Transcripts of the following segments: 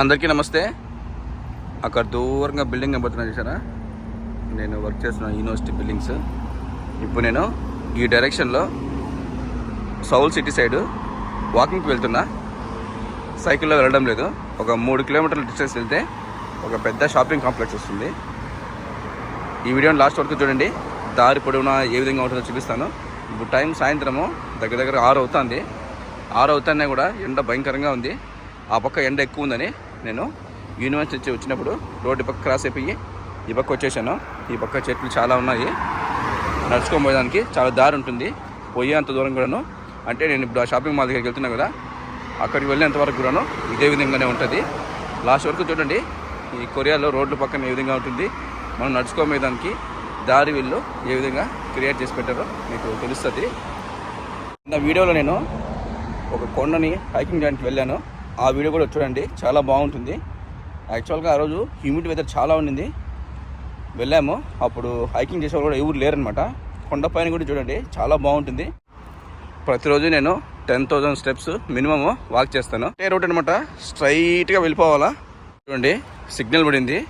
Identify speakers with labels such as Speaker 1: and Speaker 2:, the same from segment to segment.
Speaker 1: అందరికీ నమస్తే. అక్కడ దూరంగా బిల్డింగ్ కనబడుతున్నా చూసారా నేను వర్క్ చేస్తున్న యూనివర్సిటీ బిల్డింగ్స్. ఇప్పుడు నేను ఈ డైరెక్షన్లో సౌల్ సిటీ సైడు వాకింగ్కి వెళ్తున్నా. సైకిల్లో వెళ్ళడం లేదు. ఒక మూడు కిలోమీటర్ల డిస్టెన్స్ వెళ్తే ఒక పెద్ద షాపింగ్ కాంప్లెక్స్ వస్తుంది. ఈ వీడియోని లాస్ట్ వరకు చూడండి. దారి పొడవునా ఏ విధంగా ఉంటుందో చూపిస్తాను. ఇప్పుడు టైం సాయంత్రము. దగ్గర దగ్గర ఆరు అవుతుంది. ఆరు అవుతానే కూడా ఎండ భయంకరంగా ఉంది. ఆ పక్క ఎండ ఎక్కువ ఉందని నేను యూనివర్సిటీ నుంచి వచ్చినప్పుడు రోడ్డు పక్క క్రాస్ అయిపోయి ఈ పక్క వచ్చేసాను. ఈ పక్క చెట్లు చాలా ఉన్నాయి. నడుచుకొని పోయేదానికి చాలా దారి ఉంటుంది. పోయే అంత దూరం కూడాను. అంటే నేను ఇప్పుడు ఆ షాపింగ్ మాల్ దగ్గరికి వెళ్తున్నాను కదా అక్కడికి వెళ్ళేంత వరకు కూడాను ఇదే విధంగానే ఉంటుంది. లాస్ట్ వరకు చూడండి ఈ కొరియాలో రోడ్ల పక్కన ఏ విధంగా ఉంటుంది. మనం నడుచుకోమేదానికి దారి వీళ్ళు ఏ విధంగా క్రియేట్ చేసి పెట్టారో మీకు తెలుస్తుంది. నా వీడియోలో నేను ఒక కొండని హైకింగ్ చేయడానికి వెళ్ళాను. ఆ వీడియో కూడా చూడండి. చాలా బాగుంటుంది. యాక్చువల్గా ఆ రోజు హ్యూమిడ్ వెదర్ చాలా ఉండింది. వెళ్ళాము. అప్పుడు హైకింగ్ చేసే వాళ్ళు కూడా ఎవరు లేరనమాట కొండ పైన కూడా చూడండి. చాలా బాగుంటుంది. ప్రతిరోజు నేను ten thousand steps minimum walk చేస్తాను. ఏ రూట్ అనమాట స్ట్రైట్గా వెళ్ళిపోవాలా? చూడండి. సిగ్నల్ పడింది.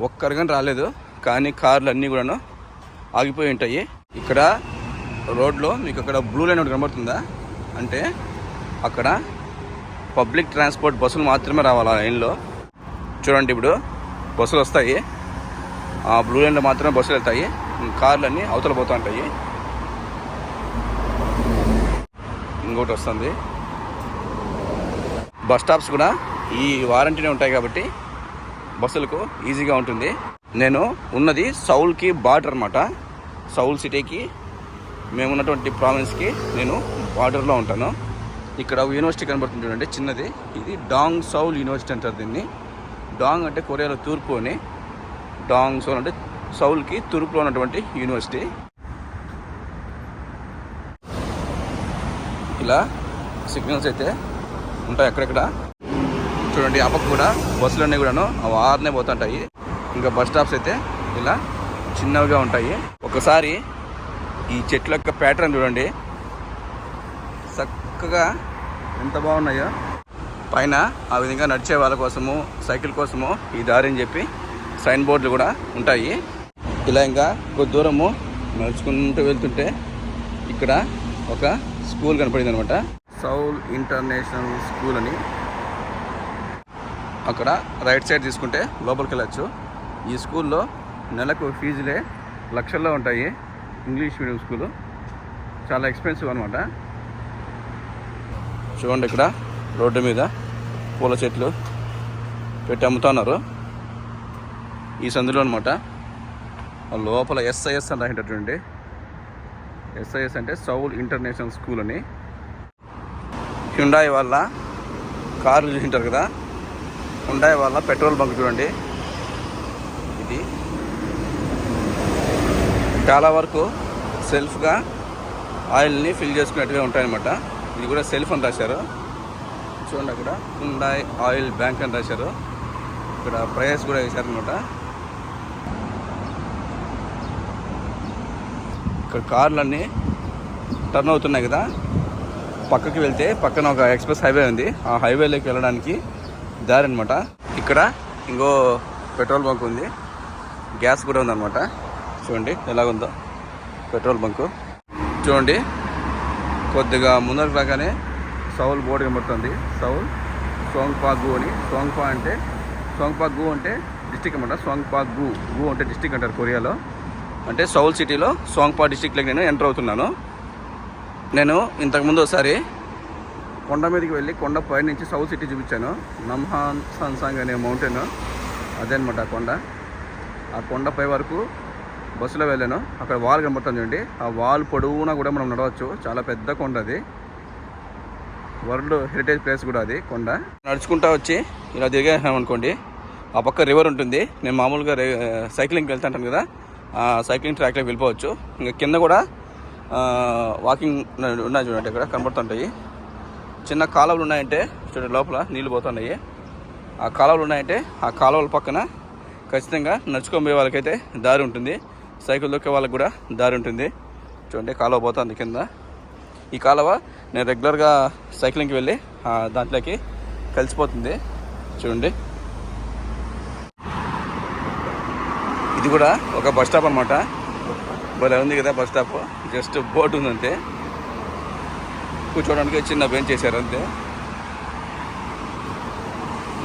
Speaker 1: ఒక్కరిగాని రాలేదు. కానీ కార్లు అన్నీ కూడాను ఆగిపోయి ఉంటాయి. ఇక్కడ రోడ్లో మీకు అక్కడ బ్లూ లైన్ ఒకటి కనబడుతుందా? అంటే అక్కడ పబ్లిక్ ట్రాన్స్పోర్ట్ బస్సులు మాత్రమే రావాలి ఆ లైన్లో. చూడండి ఇప్పుడు బస్సులు వస్తాయి. ఆ బ్లూ లైన్లో మాత్రమే బస్సులు వెళ్తాయి. కార్లు అన్నీ అవతల పోతూ ఉంటాయి. ఇంకోటి వస్తుంది. బస్ స్టాప్స్ కూడా ఈ వారంటీనే ఉంటాయి కాబట్టి బస్సులకు ఈజీగా ఉంటుంది. నేను ఉన్నది సౌల్కి బార్డర్ అనమాట సౌల్ సిటీకి మేము ఉన్నటువంటి ప్రావిన్స్కి నేను బార్డర్లో ఉంటాను. ఇక్కడ యూనివర్సిటీ కనబడుతుంది చూడండి చిన్నది. ఇది డాంగ్ సౌల్ యూనివర్సిటీ అంటారు దీన్ని. డాంగ్ అంటే కొరియాలో తూర్పు అని. డాంగ్ సౌల్ అంటే సౌల్కి తూర్పులో ఉన్నటువంటి యూనివర్సిటీ ఇలా సిగ్నల్స్ అయితే ఉంటాయి అక్కడక్కడ. చూడండి ఆ పక్క కూడా బస్సులు అన్నీ కూడాను ఆరునే పోతుంటాయి. ఇంకా బస్ స్టాప్స్ అయితే ఇలా చిన్నవిగా ఉంటాయి. ఒకసారి ఈ చెట్ల యొక్క ప్యాటర్న్ చూడండి. చక్కగా ఎంత బాగున్నాయో. పైన ఆ విధంగా నడిచే వాళ్ళ కోసము సైకిల్ కోసము ఈ దారి అని చెప్పి సైన్ బోర్డులు కూడా ఉంటాయి. ఇలా ఇంకా కొద్ది దూరము నడుచుకుంటూ వెళ్తుంటే ఇక్కడ ఒక స్కూల్ కనపడింది అనమాట సౌల్ ఇంటర్నేషనల్ స్కూల్ అని. అక్కడ రైట్ సైడ్ తీసుకుంటే లోపలికి వెళ్ళచ్చు. ఈ స్కూల్లో నెలకు ఫీజులే లక్షల్లో ఉంటాయి. English medium school. చాలా ఎక్స్పెన్సివ్ అనమాట చూడండి ఇక్కడ రోడ్డు మీద పూల చెట్లు పెట్టి అమ్ముతున్నారు. ఈ సందులో అనమాట లోపల ఎస్ఐఎస్ అని రాసేటటువంటి ఎస్ఐఎస్ అంటే సౌల్ ఇంటర్నేషనల్ స్కూల్ అని. హ్యుండాయ్ వాళ్ళ కార్లు చూసింటారు కదా. హ్యుండాయ్ వాళ్ళ పెట్రోల్ బంక్ చూడండి. ఇది చాలా వరకు సెల్ఫ్గా ఆయిల్ని ఫిల్ చేసుకున్నట్టుగా ఉంటాయన్నమాట. ఇది కూడా సెల్ఫ్ అని రాశారు. చూడండి అక్కడ. హుండాయ్ ఆయిల్ బ్యాంక్ అని రాశారు. ఇక్కడ ప్రైస్ కూడా వేశారనమాట ఇక్కడ కార్లన్నీ టర్న్ అవుతున్నాయి కదా. పక్కకి వెళ్తే పక్కన ఒక ఎక్స్ప్రెస్ హైవే ఉంది. ఆ హైవేలోకి వెళ్ళడానికి దారి అనమాట ఇక్కడ ఇంకో పెట్రోల్ బంక్ ఉంది. గ్యాస్ కూడా ఉందన్నమాట. చూడండి ఎలాగుందో. Petrol bunk. చూడండి. కొద్దిగా ముందరకు రాగానే సౌల్ బోర్డు కనబడుతుంది. సౌల్ సోంగ్పా గు అని. సోంగ్పా అంటే సోంగ్పా గు అంటే డిస్టిక్ అనమాట సోంగ్పా గు గు అంటే డిస్టిక్ అంటారు కొరియాలో. అంటే సౌల్ సిటీలో సోంగ్పా డిస్టిక్లోకి నేను ఎంటర్ అవుతున్నాను. నేను ఇంతకుముందు ఒకసారి కొండ మీదకి వెళ్ళి కొండ పై నుంచి సౌత్ సిటీ చూపించాను. నమ్హాన్ సన్సాంగ్ అనే మౌంటైన్. అదే అనమాట ఆ కొండ. ఆ కొండపై వరకు బస్సులో వెళ్ళాను. అక్కడ వాల్ కనబడుతుంది చూడండి. ఆ వాల్ పొడవునా కూడా మనం నడవచ్చు. చాలా పెద్ద కొండ అది. వరల్డ్ హెరిటేజ్ ప్లేస్ కూడా అది కొండ. నడుచుకుంటా వచ్చి ఇలా తిరిగాను అనుకోండి. ఆ పక్క రివర్ ఉంటుంది. నేను మామూలుగా రే- సైక్లింగ్కి వెళ్తుంటాను కదా. ఆ సైక్లింగ్ ట్రాక్లోకి వెళ్ళిపోవచ్చు. ఇంకా కింద కూడా వాకింగ్ ఉన్నాయి చూడండి ఇక్కడ కనబడుతుంటాయి. చిన్న కాలువలు ఉన్నాయంటే చూడండి లోపల నీళ్ళు పోతున్నాయి. ఆ కాలువలు ఉన్నాయంటే ఆ కాలువల పక్కన ఖచ్చితంగా నడుచుకొని పోయే వాళ్ళకైతే దారి ఉంటుంది. సైకిల్ దొక్కే వాళ్ళకి కూడా దారి ఉంటుంది. చూడండి కాలువ పోతుంది కింద. ఈ కాలువ నేను రెగ్యులర్గా సైక్లింగ్కి వెళ్ళి దాంట్లోకి కలిసిపోతుంది. చూడండి. ఇది కూడా ఒక బస్ స్టాప్ అనమాట భలే ఉంది కదా బస్ స్టాప్. జస్ట్ బోట్ ఉందంతే. కూర్చోవడానికి చిన్న బెంచ్ చేశారు అంతే.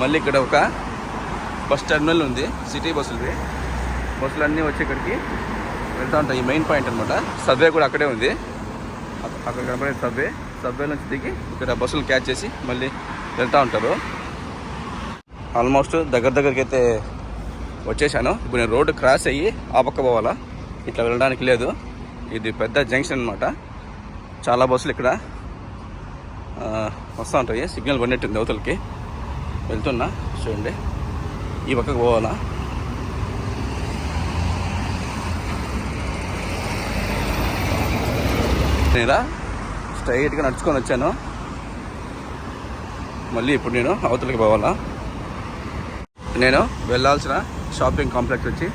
Speaker 1: మళ్ళీ ఇక్కడ ఒక బస్ టెర్మినల్ ఉంది సిటీ బస్సులది. బస్సులు అన్నీ వచ్చి ఇక్కడికి వెళ్తూ ఉంటాయి ఈ మెయిన్ పాయింట్ అనమాట సబ్వే కూడా అక్కడే ఉంది. అక్కడ కనపడే సబ్వే సబ్వే నుంచి దిగి ఇక్కడ బస్సులు క్యాచ్ చేసి మళ్ళీ వెళ్తూ ఉంటారు. ఆల్మోస్ట్ దగ్గర దగ్గరికి అయితే వచ్చేసాను. ఇప్పుడు నేను రోడ్డు క్రాస్ అయ్యి ఆ పక్క పోవాలా? ఇట్లా వెళ్ళడానికి లేదు. ఇది పెద్ద జంక్షన్ అనమాట చాలా బస్సులు ఇక్కడ. వస్తూ ఉంటాయి. సిగ్నల్ పడినట్టుంది అవతలకి. వెళ్తున్నా. చూడండి. ఈ పక్కకు పోవాలా? నేను స్ట్రైట్గా నడుచుకొని వచ్చాను. మళ్ళీ ఇప్పుడు నేను అవతలకి పోవాలా? నేను వెళ్ళాల్సిన షాపింగ్ కాంప్లెక్స్ వచ్చి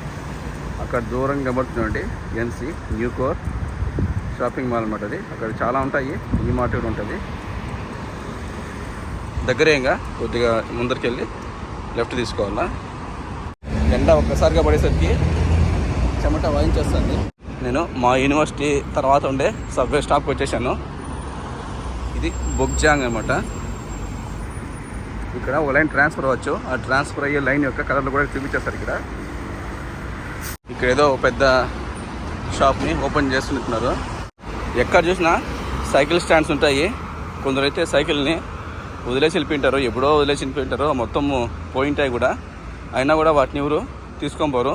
Speaker 1: అక్కడ దూరంగా కనబడుతుందండి ఎన్సి న్యూ కోర్ షాపింగ్ మాల్ అనమాట అది. అక్కడ చాలా ఉంటాయి ఈ మార్ట్ కూడా ఉంటుంది. దగ్గరే ఇంకా కొద్దిగా ముందరికి వెళ్ళి లెఫ్ట్ తీసుకోవాలా? ఎండ ఒక్కసారిగా పడేసరికి చెమట వాయించేస్తుంది. నేను మా యూనివర్సిటీ తర్వాత ఉండే సబ్వే స్టాప్కి వచ్చేసాను. ఇది బొగ్జాంగ్ అనమాట ఇక్కడ ఒక లైన్ ట్రాన్స్ఫర్ అవ్వచ్చు. ఆ ట్రాన్స్ఫర్ అయ్యే లైన్ యొక్క కలర్లు కూడా చూపించేస్తారు ఇక్కడ. ఇక్కడ ఏదో ఒక పెద్ద షాప్ని ఓపెన్ చేస్తున్నారు. ఎక్కడ చూసినా సైకిల్ స్టాండ్స్ ఉంటాయి. కొందరైతే సైకిల్ని వదిలేసి వెళ్ళిపోయింటారు. ఎప్పుడో వదిలేసి వెళ్ళిపోయింటారు. మొత్తం పోయింటాయి కూడా. అయినా కూడా వాటిని ఎవరు తీసుకొని పోరు.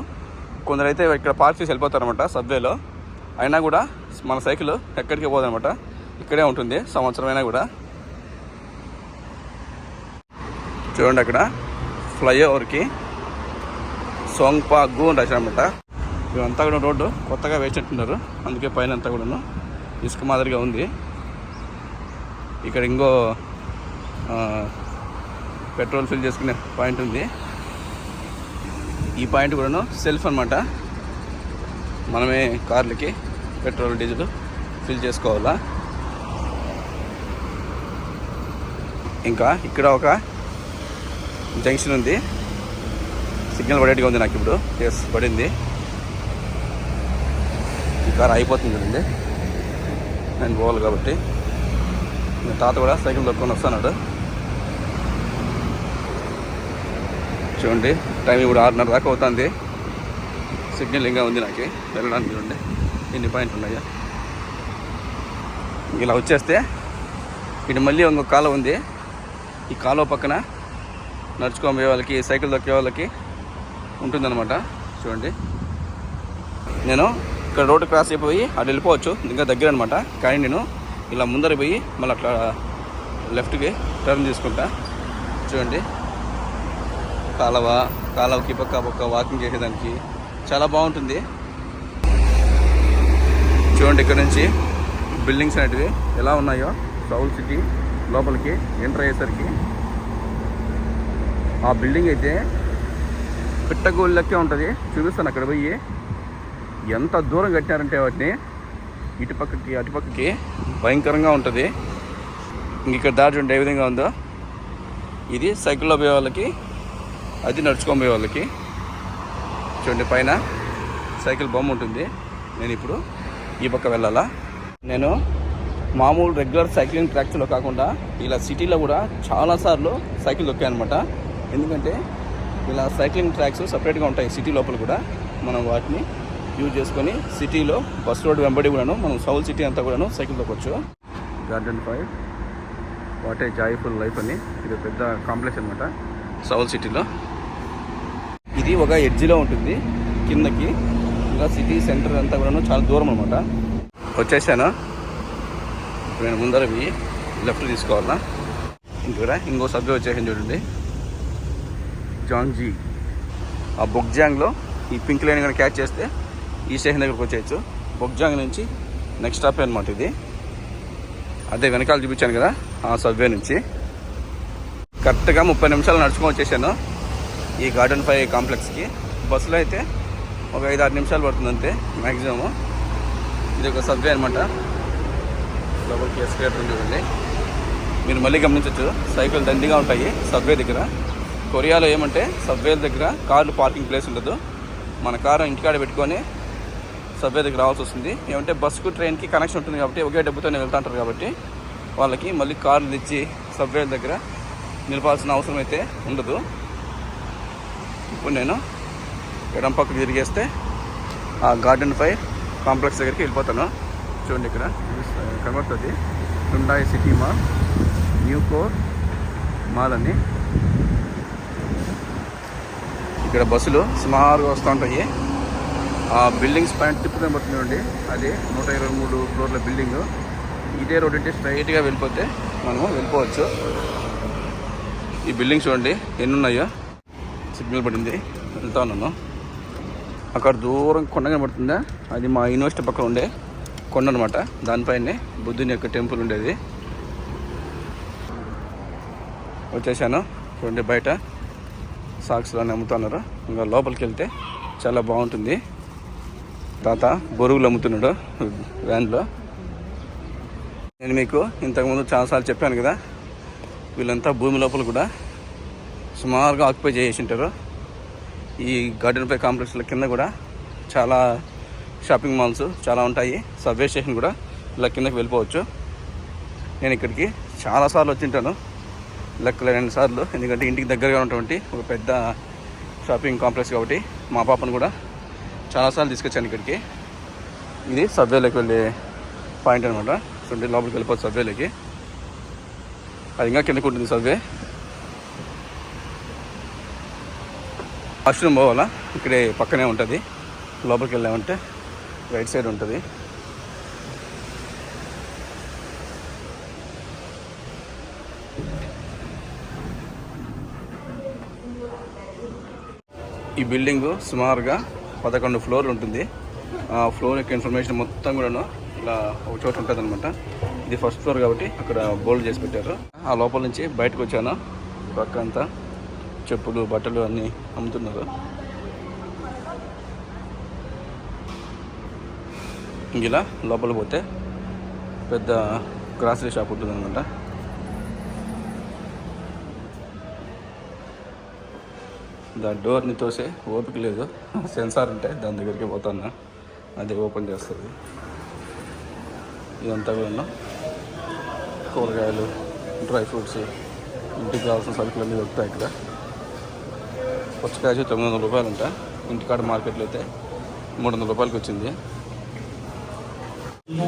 Speaker 1: కొందరైతే ఇక్కడ పార్క్ చేసి వెళ్ళిపోతారనమాట సబ్వేలో. అయినా కూడా మన సైకిల్ ఎక్కడికి పోదనమాట ఇక్కడే ఉంటుంది సంవత్సరం అయినా కూడా. చూడండి అక్కడ ఫ్లైఓవర్కి సోంగ్పా గు అని రాసినమాట ఇవంతా కూడా రోడ్డు కొత్తగా వేసినట్టున్నారు అందుకే పైన అంతా కూడాను ఇసుక మాదిరిగా ఉంది. ఇక్కడ ఇంకో పెట్రోల్ ఫిల్ చేసుకునే పాయింట్ ఉంది. ఈ పాయింట్ కూడాను సెల్ఫ్ అనమాట మనమే కార్లకి పెట్రోల్ డీజిల్ ఫిల్ చేసుకోవాలా? ఇంకా ఇక్కడ ఒక జంక్షన్ ఉంది. సిగ్నల్ పడేట్టుగా ఉంది నాకు ఇప్పుడు. ఎస్ పడింది. ఈ కార్ అయిపోతుంది కదండి. నేను పోవాలి కాబట్టి. తాత కూడా సైకిల్ దొక్కుని వస్తున్నాడు. చూడండి. టైం ఇప్పుడు ఆరున్నర దాకా అవుతుంది. సిగ్నల్ ఇంకా ఉంది నాకు. వెళ్ళడానికి చూడండి. ఎన్ని పాయింట్లు ఉన్నాయా. ఇలా వచ్చేస్తే ఇటు మళ్ళీ ఇంకొక కాలువ ఉంది. ఈ కాలువ పక్కన నడుచుకోబోయే పోయే వాళ్ళకి సైకిల్ దొక్కే వాళ్ళకి ఉంటుందన్నమాట. చూడండి. నేను ఇక్కడ రోడ్డు క్రాస్ అయిపోయి అటు వెళ్ళిపోవచ్చు. ఇంకా దగ్గర అనమాట కానీ నేను ఇలా ముందర పోయి మళ్ళీ అట్లా లెఫ్ట్కి టర్న్ తీసుకుంటా. చూడండి. కాలవ కాలవకి పక్క పక్క వాకింగ్ చేసేదానికి. చాలా బాగుంటుంది. చూడండి ఇక్కడ నుంచి బిల్డింగ్స్ అనేటివి ఎలా ఉన్నాయో సౌల్ సిటీ లోపలికి ఎంటర్ అయ్యేసరికి. ఆ బిల్డింగ్ అయితే పిట్టగోళ్ళకే ఉంటుంది. చూపిస్తాను అక్కడ పోయి. ఎంత దూరం కట్టినారంటే వాటిని. ఇటుపక్కకి అటుపక్కకి భయంకరంగా ఉంటుంది. ఇంక ఇక్కడ దాటి ఉంటే ఏ విధంగా ఉందో. ఇది సైకిల్లో పోయే వాళ్ళకి అది నడుచుకొని పోయే వాళ్ళకి. చూడండి పైన సైకిల్ బొమ్మ ఉంటుంది. నేను ఇప్పుడు ఈ పక్క వెళ్ళాలా? నేను మామూలు రెగ్యులర్ సైక్లింగ్ ట్రాక్స్లో కాకుండా ఇలా సిటీలో కూడా చాలాసార్లు సైకిల్ దొక్కాను అనమాట ఎందుకంటే ఇలా సైక్లింగ్ ట్రాక్స్ సపరేట్గా ఉంటాయి సిటీ లోపల కూడా. మనం వాటిని యూజ్ చేసుకొని సిటీలో బస్ రోడ్ వెంబడి కూడాను మనం సౌల్ సిటీ అంతా కూడాను cycle తొక్కొచ్చు garden five. What a joyful life అని. ఇది పెద్ద కాంప్లెక్స్ అనమాట సౌల్ సిటీలో. ఇది ఒక ఎడ్జిలో ఉంటుంది కిందకి. ఇంకా సిటీ సెంటర్ అంతా కూడాను చాలా దూరం అనమాట వచ్చేసాను. నేను ముందర లెఫ్ట్ తీసుకోవాలా? ఇంకా ఇంకో సబ్జెక్ట్ వచ్చేసాను చూడండి. జాంగ్జీ ఆ బొగ్జాంగ్లో ఈ పింక్ లైన్ కానీ క్యాచ్ చేస్తే ఈ స్టేషన్ దగ్గరకు వచ్చేయచ్చు. బొగ్జాంగ్ నుంచి నెక్స్ట్ స్టాప్ అనమాట ఇది. అదే వెనకాల చూపించాను కదా ఆ సబ్వే నుంచి. కరెక్ట్గా ముప్పై నిమిషాలు నడుచుకొని వచ్చేసాను. ఈ గార్డెన్ ఫైవ్ కాంప్లెక్స్కి. బస్సులో అయితే ఒక ఐదు ఆరు నిమిషాలు పడుతుంది అంతే మ్యాక్సిమము ఇది ఒక సబ్వే అనమాట లోపలికి ఎస్కలేటర్ ఉంది మీరు మళ్ళీ గమనించవచ్చు సైకిల్ దండిగా ఉంటాయి సబ్వే దగ్గర. కొరియాలో ఏమంటే సబ్వేల దగ్గర కార్లు పార్కింగ్ ప్లేస్ ఉండదు. మన కారు ఇంటికాడ పెట్టుకొని సబ్వే దగ్గర రావాల్సి వస్తుంది. ఏమంటే బస్సుకు ట్రైన్కి కనెక్షన్ ఉంటుంది కాబట్టి ఒకే డబ్బుతోనే వెళ్తూ ఉంటారు కాబట్టి వాళ్ళకి మళ్ళీ కార్లు తెచ్చి సబ్వేల దగ్గర నిలపాల్సిన అవసరం అయితే ఉండదు. ఇప్పుడు నేను ఎడం పక్కకు తిరిగేస్తే ఆ గార్డెన్ పై కాంప్లెక్స్ దగ్గరికి వెళ్ళిపోతాను. చూడండి ఇక్కడ కనబడుతుంది. Hyundai city mall new core mall అని. ఇక్కడ బస్సులు సుమారుగా వస్తూ ఉంటాయి. ఆ బిల్డింగ్స్ పైన టిప్పు పడుతుందండి అది నూట ఇరవై మూడు ఫ్లోర్ల బిల్డింగ్. ఇదే రోడ్ అంటే స్ట్రైట్గా వెళ్ళిపోతే మనము వెళ్ళిపోవచ్చు. ఈ బిల్డింగ్ చూడండి ఎన్ని ఉన్నాయో. సిగ్నల్ పడింది. వెళ్తా ఉన్నాను. అక్కడ దూరం కొండ కనబడుతుందా? అది మా యూనివర్సిటీ పక్కన ఉండే కొండ అనమాట దానిపైనే బుద్ధుని యొక్క టెంపుల్ ఉండేది. వచ్చేసాను. చూడండి బయట. సాక్స్లో అమ్ముతున్నారు. ఇంకా లోపలికి వెళ్తే చాలా బాగుంటుంది. తాత బొరుగులు అమ్ముతున్నాడు వ్యాన్లో. నేను మీకు ఇంతకుముందు చాలాసార్లు చెప్పాను కదా వీళ్ళంతా భూమి లోపల కూడా సుమారుగా ఆక్యుపై చేసి ఉంటారు ఈ గార్డెన్ పై కాంప్లెక్స్ల కింద కూడా చాలా షాపింగ్ మాల్స్ చాలా ఉంటాయి. సబ్వే స్టేషన్ కూడా ఇలా కిందకి వెళ్ళిపోవచ్చు. నేను ఇక్కడికి చాలాసార్లు వచ్చింటాను. లెక్కలేని సార్లు. ఎందుకంటే ఇంటికి దగ్గరగా ఉన్నటువంటి ఒక పెద్ద షాపింగ్ కాంప్లెక్స్ కాబట్టి మా పాపను కూడా చాలాసార్లు తీసుకొచ్చాను ఇక్కడికి. ఇది సబ్వేలోకి వెళ్ళే పాయింట్ అనమాట చూడండి లోపలికి వెళ్ళిపోవచ్చు సబ్వేలోకి అది ఇంకా కిందకు ఉంటుంది సబ్వే వాష్రూమ్ పోవాలా? ఇక్కడే పక్కనే ఉంటుంది. లోపలికి వెళ్ళామంటే రైట్ సైడ్ ఉంటుంది. ఈ బిల్డింగ్ సుమారుగా పదకొండు ఫ్లోర్లు ఉంటుంది. ఆ ఫ్లోర్ యొక్క ఇన్ఫర్మేషన్ మొత్తం కూడాను ఇలా ఒక చోట ఉంటుంది అనమాట ఇది ఫస్ట్ ఫ్లోర్ కాబట్టి అక్కడ బోల్డ్ చేసి పెట్టారు. ఆ లోపల నుంచి బయటకు వచ్చాను. పక్క అంతా చెప్పులు బట్టలు అన్నీ అమ్ముతున్నారు. ఇలా లోపల పోతే పెద్ద గ్రాసరీ షాప్ ఉంటుంది అనమాట దాని డోర్ని తోసే ఓపిక లేదు. సెన్సార్ ఉంటే దాని దగ్గరికి పోతాను అది ఓపెన్ చేస్తుంది. ఇదంతా కూడా కూరగాయలు డ్రై ఫ్రూట్స్ ఇంటికి కావాల్సిన సరుకులు అన్నీ దొరుకుతాయి ఇక్కడ. పుచ్చకాయ తొమ్మిది వందల రూపాయలు అంట ఇంటికాడ మార్కెట్లో అయితే మూడు వందల రూపాయలకి వచ్చింది.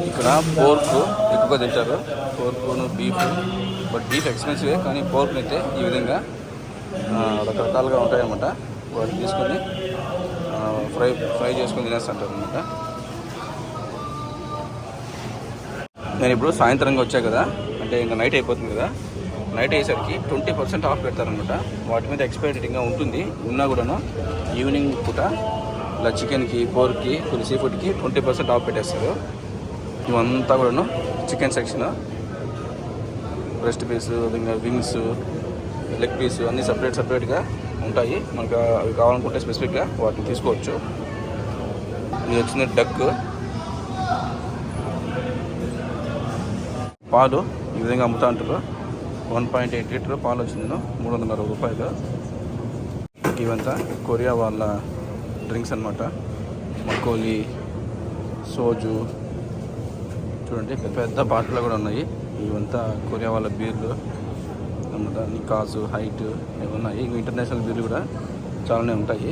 Speaker 1: ఇక్కడ పోర్క్ ఎక్కువగా తింటారు. పోర్కును బీఫ్ బట్ బీఫ్ ఎక్స్పెన్సివే కానీ పోర్క్ని అయితే ఈ విధంగా రకరకాలుగా ఉంటాయన్నమాట. వాటిని తీసుకొని ఫ్రై ఫ్రై చేసుకొని తినేస్తుంటారు అనమాట నేను ఇప్పుడు సాయంత్రంగా వచ్చా కదా అంటే ఇంకా నైట్ అయిపోతుంది కదా. నైట్ అయ్యేసరికి ట్వంటీ పర్సెంట్ ఆఫ్ పెడతారనమాట వాటి మీద ఎక్స్పైరీ ఇంకా ఉంటుంది. ఉన్నా కూడాను ఈవినింగ్ పూట ఇలా చికెన్కి పోర్క్కి కొన్ని సీ ఫుడ్కి ట్వంటీ పర్సెంట్ ఆఫ్ పెట్టేస్తారు. ఇవంతా కూడాను చికెన్ సెక్షన్. బ్రెస్ట్ పీస్ ఇంకా వింగ్స్ లెగ్ పీస్ అన్నీ సపరేట్ సపరేట్గా ఉంటాయి. మనకు అవి కావాలనుకుంటే స్పెసిఫిక్గా వాటిని తీసుకోవచ్చు. ఇది వచ్చింది డక్. పాలు ఈ విధంగా అమ్ముతా ఉంటారు. వన్ పాయింట్ ఎయిట్ లీటర్ పాలు వచ్చింది. మూడు వందల అరవై రూపాయలు. ఇవంతా కొరియా వాళ్ళ డ్రింక్స్ అనమాట మకోలి సోజు. చూడండి పెద్ద పెద్ద బాటిల్ కూడా ఉన్నాయి. ఇవంతా కొరియా వాళ్ళ బీర్లు అనమాట నికాజు హైట్ ఇవి ఉన్నాయి. ఇంటర్నేషనల్ బీర్లు కూడా చాలానే ఉంటాయి.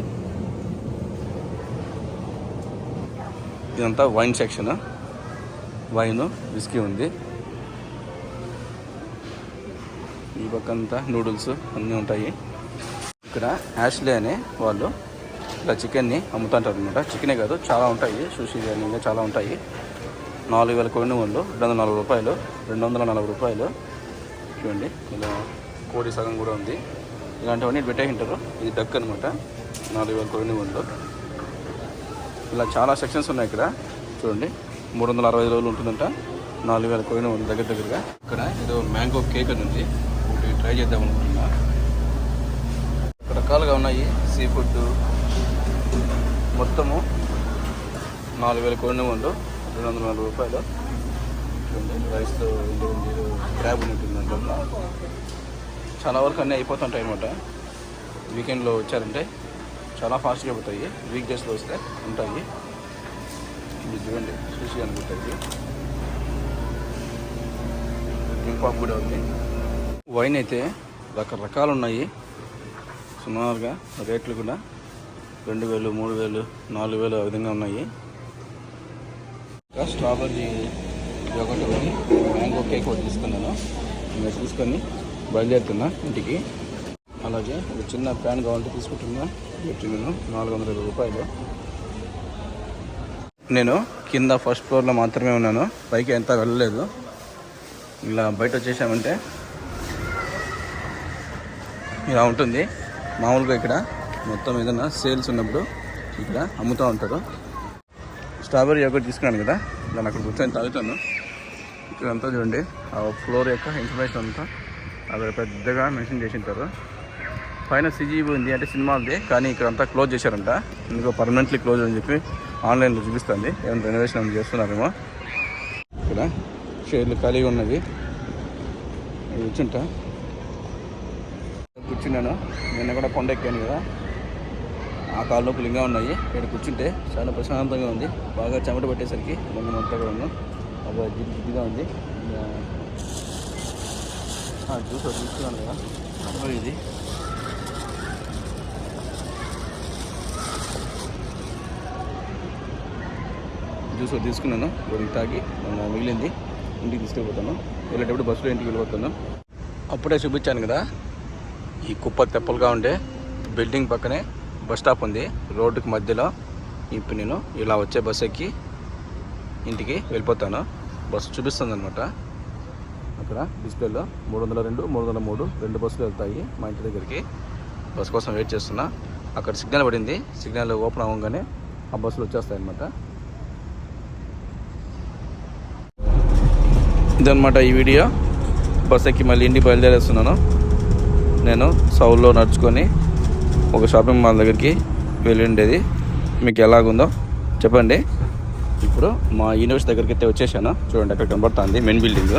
Speaker 1: ఇదంతా వైన్ సెక్షన్. వైన్ విస్కీ ఉంది. ఈ పక్కంతా నూడిల్స్ అన్నీ ఉంటాయి. ఇక్కడ యాష్లే అనే వాళ్ళు ఇలా చికెన్ని అమ్ముతుంటారు అనమాట చికెనే కాదు చాలా ఉంటాయి. సుషి కానీ చాలా ఉంటాయి. నాలుగు వేల కొన్ని వాళ్ళు రెండు వందల నలభై రూపాయలు రెండు వందల నలభై రూపాయలు. చూడండి ఇలా కోడి సగం కూడా ఉంది. ఇలాంటివన్నీ పెట్టే ఉంటారు ఇది డక్ అనమాట నాలుగు వేల కొన్ని వాళ్ళు ఇలా చాలా సెక్షన్స్ ఉన్నాయి ఇక్కడ. చూడండి మూడు వందల అరవై రోజులు ఉంటుందంట. నాలుగు వేల కోయిన ఉంది దగ్గర దగ్గరగా. ఇక్కడ ఏదో మ్యాంగో కేక్ అని ఉంది. ట్రై చేద్దాం అనుకుంటున్నా రకరకాలుగా ఉన్నాయి సీ ఫుడ్ మొత్తము నాలుగు వేల కొన్ని ఉండు రెండు వందల నలభై రూపాయలు రైస్తో రైస్తో క్రాబ్ ఉంటుంది అంటున్నా చాలా వరకు అన్నీ అయిపోతుంటాయి అనమాట వీకెండ్లో వచ్చారంటే చాలా ఫాస్ట్గా పోతాయి వీక్ డేస్లో వస్తే ఉంటాయి. ఇది చూడండి చూసి అనుకుంటుంది ఇంపాప్ కూడా ఉంది. వైన్ అయితే రకరకాలు ఉన్నాయి. సుమారుగా రేట్లు కూడా రెండు వేలు మూడు వేలు నాలుగు వేలు ఆ విధంగా ఉన్నాయి. ఇంకా స్ట్రాబెర్రీ ఒకటి ఒకటి మ్యాంగో కేక్ ఒకటి తీసుకున్నాను. ఇంకా తీసుకొని బయలుదేరుతున్నా ఇంటికి. అలాగే ఒక చిన్న ప్యాన్ కావాలంటే తీసుకుంటున్నా. పెట్టినాను నాలుగు వందల ఇరవై రూపాయలు. నేను కింద ఫస్ట్ ఫ్లోర్లో మాత్రమే ఉన్నాను. పైకి ఎంత వెళ్ళలేదు. ఇలా బయట వచ్చేసామంటే ఇలా ఉంటుంది. మామూలుగా ఇక్కడ మొత్తం ఏదైనా సేల్స్ ఉన్నప్పుడు ఇక్కడ అమ్ముతూ ఉంటారు. స్ట్రాబెర్రీ ఒకటి తీసుకున్నాను కదా దాన్ని అక్కడ కూర్చొని తాగుతాను. ఇక్కడ అంతా చూడండి ఆ ఫ్లోర్ యొక్క ఇన్ఫర్మేషన్ అంతా అక్కడ పెద్దగా మెన్షన్ చేసి ఉంటారు పైన సిజీబీ ఉంది అంటే సినిమాది కానీ ఇక్కడ అంతా క్లోజ్ చేశారంట. ఇంకో పర్మనెంట్లీ క్లోజ్ అని చెప్పి ఆన్లైన్లో చూపిస్తుంది. ఏమైనా రెనోవేషన్ చేస్తున్నారేమో. ఇక్కడ షేర్లు ఖాళీగా ఉన్నది ఇక్కడ కూర్చుంటా కూర్చున్నాను. నిన్న కూడా కొండ ఎక్కాను కదా. ఆ కాలు నొప్పులు ఇంకా ఉన్నాయి. ఇక్కడ కూర్చుంటే చాలా ప్రశాంతంగా ఉంది. బాగా చెమట పట్టేసరికి మొన్న మొత్తం కూడా ఉన్నాం జిడ్డు జిడ్డుగా ఉంది. చూసా ఆ, జ్యూస్ తీసుకున్నాను కదా. ఇది. జ్యూస్ ఒకటి తీసుకున్నాను. ఒకటి తాగి మిగిలింది. ఇంటికి తీసుకెళ్ళిపోతాను వెళ్ళేటప్పుడు బస్సులో ఇంటికి వెళ్ళిపోతాను. అప్పుడే చూపించాను కదా. ఈ కుప్ప తెప్పలుగా ఉండే బిల్డింగ్ పక్కనే బస్ స్టాప్ ఉంది. రోడ్డుకి మధ్యలో ఇప్పుడు నేను ఇలా వచ్చే బస్ ఎక్కి ఇంటికి వెళ్ళిపోతాను. బస్సు చూపిస్తుంది అనమాట అక్కడ డిస్ప్లేలో మూడు వందల రెండు మూడు వందల మూడు రెండు బస్సులు వెళ్తాయి మా ఇంటి దగ్గరికి. బస్ కోసం వెయిట్ చేస్తున్నా. అక్కడ సిగ్నల్ పడింది. సిగ్నల్ ఓపెన్ అవ్వగానే ఆ బస్సులు వచ్చేస్తాయి అనమాట ఇదనమాట ఈ వీడియో. బస్ ఎక్కి మళ్ళీ ఇంటికి బయలుదేరేస్తున్నాను. నేను సౌల్లో నడుచుకొని ఒక షాపింగ్ మాల్ దగ్గరికి వెళ్ళి ఉండేది మీకు ఎలాగుందో చెప్పండి. ఇప్పుడు మా యూనివర్సిటీ దగ్గరికి అయితే వచ్చేసాను. చూడండి అక్కడ కనబడుతుంది మెయిన్ బిల్డింగ్.